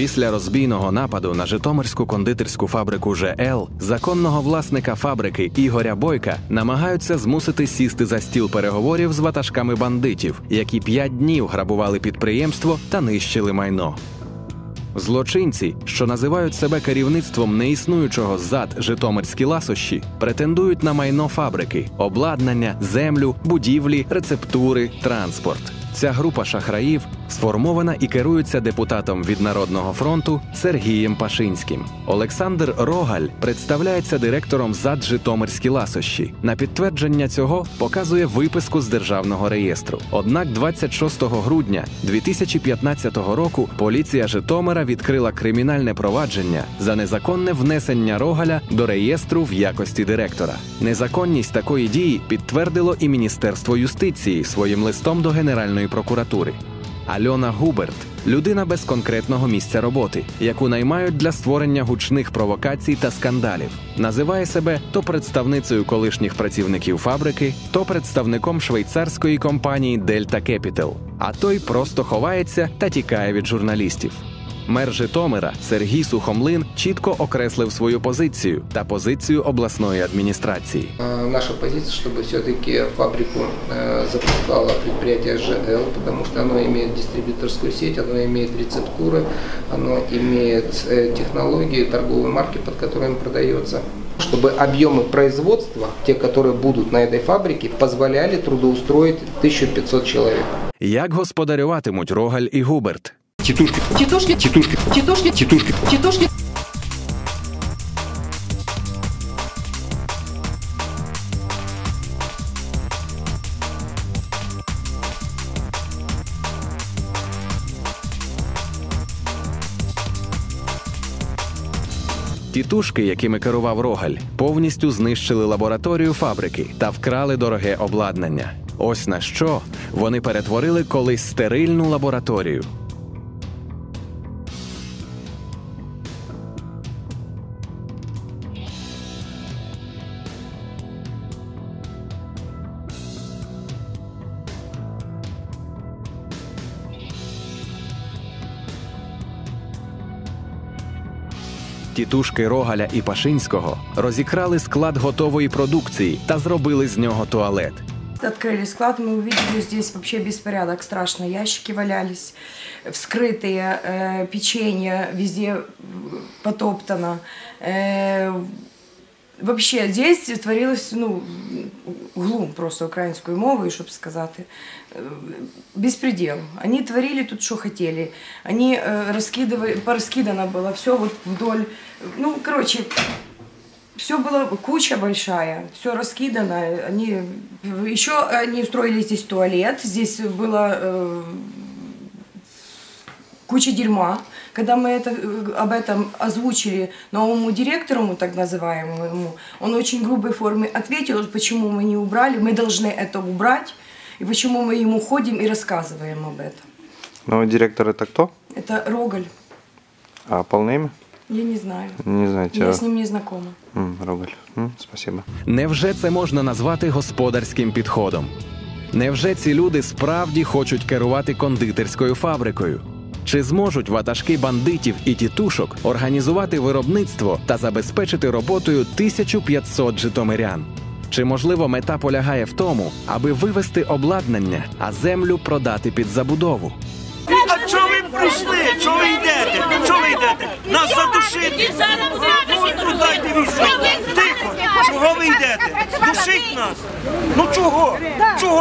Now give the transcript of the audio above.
Після розбійного нападу на Житомирську кондитерську фабрику ЖЛ законного власника фабрики Ігоря Бойка намагаються змусити сісти за стіл переговорів з ватажками бандитів, які п'ять днів грабували підприємство та нищили майно. Злочинці, що називають себе керівництвом неіснуючого зад Житомирські ласощі, претендують на майно фабрики, обладнання, землю, будівлі, рецептури, транспорт. Ця група шахраїв сформована і керується депутатом від Народного фронту Сергієм Пашинським. Олександр Рогаль представляється директором ЗАД Житомирські ласощі. На підтвердження цього показує виписку з державного реєстру. Однак, 26 грудня 2015 року поліція Житомира відкрила кримінальне провадження за незаконне внесення Рогаля до реєстру в якості директора. Незаконність такої дії підтвердило і Міністерство юстиції своїм листом до Генеральної прокуратури. Альона Губерт людина без конкретного місця роботи, яку наймають для створення гучних провокацій та скандалів. Називає себе то представницею колишніх працівників фабрики, то представником швейцарської компанії Дельта Кепітал. А той просто ховається та тікає від журналістів. Мер Житомира Сергій Сухомлин чітко окреслив свою позицію та позицію обласної адміністрації. Э, Наша позиция, чтобы все-таки фабрику э, запускало предприятие ЖЛ, потому что оно имеет дистрибьюторскую сеть, оно имеет рецептуры, оно имеет э, технологии, торговые марки, под которыми продается. Чтобы объемы производства, те, которые будут на этой фабрике, позволяли трудоустроить 1500 человек. Як господарюватимуть Рогаль і Губерт? Тітушки, Тітушки, тітушки, тітушки, тітушки. тітушки. Тітушки, якими керував Рогаль, повністю знищили лабораторію фабрики та вкрали дороге обладнання. Ось на що вони перетворили колись стерильну лабораторію. Тітушки Рогаля і Пашинського розікрали склад готової продукції та зробили з нього туалет. Открыли склад, мы увидели здесь вообще беспорядок страшно. Ящики валялись, вскрытые, э, печенье везде потоптано. Э, вообще здесь творилось, ну, глум просто українською мовою, щоб сказати. Э, Беспредел. Они творили тут, что хотели. Они э, раскидывали, пораскидано было все вот вдоль. Ну, короче, все было куча большая, все раскидано. Они еще они устроили здесь туалет, здесь было э, куча дерьма. Когда мы это, э, об этом озвучили новому директору, так называемому, он в очень грубой форме ответил, почему мы не убрали, мы должны это убрать, и почему мы ему ходим и рассказываем об этом. Новый директор это кто? Это Рогаль, А полное имя? я не знаю. Не знаете. Я а? с ним не знакома. М, Рогаль. М, Спасибо. Невже це можна назвати господарським підходом? Невже ці люди справді хочуть керувати кондитерською фабрикою? Чи зможуть ватажки бандитів і тітушок організувати виробництво та забезпечити роботою 1500 житомирян? Чи можливо мета полягає в тому, аби вивести обладнання, а землю продати під забудову? А чого ви прийшли? Чого ви йдете? Чого ви йдете? Нас задушити? Ну, дайте. Тихо. Чого ви йдете? Душить нас. Ну чого? Чого?